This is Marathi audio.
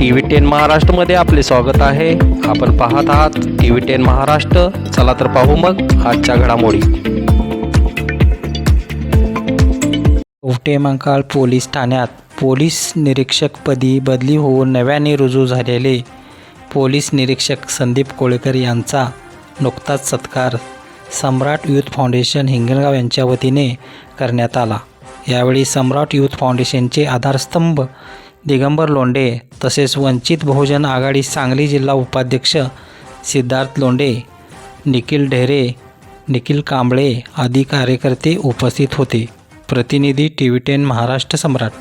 टी व्ही टेन महाराष्ट्रमध्ये आपले स्वागत आहे. आपण पाहत आहात टी व्ही टेन महाराष्ट्र. चला तर पाहू मग आजच्या घडामोडी. कवठेमंकाळ पोलीस ठाण्यात पोलीस निरीक्षकपदी बदली होऊन नव्याने रुजू झालेले पोलीस निरीक्षक संदीप कोळेकर यांचा नुकताच सत्कार सम्राट यूथ फाउंडेशन हिंगणगाव यांच्या वतीने करण्यात आला. यावेळी सम्राट यूथ फाउंडेशनचे आधारस्तंभ दिगंबर लोंडे तसेच वंचित बहुजन आघाडी सांगली जिल्हा उपाध्यक्ष सिद्धार्थ लोंडे निखिल ढेरे निखिल कांबळे आदी कार्यकर्ते उपस्थित होते. प्रतिनिधी T V ten Maharashtra Samrat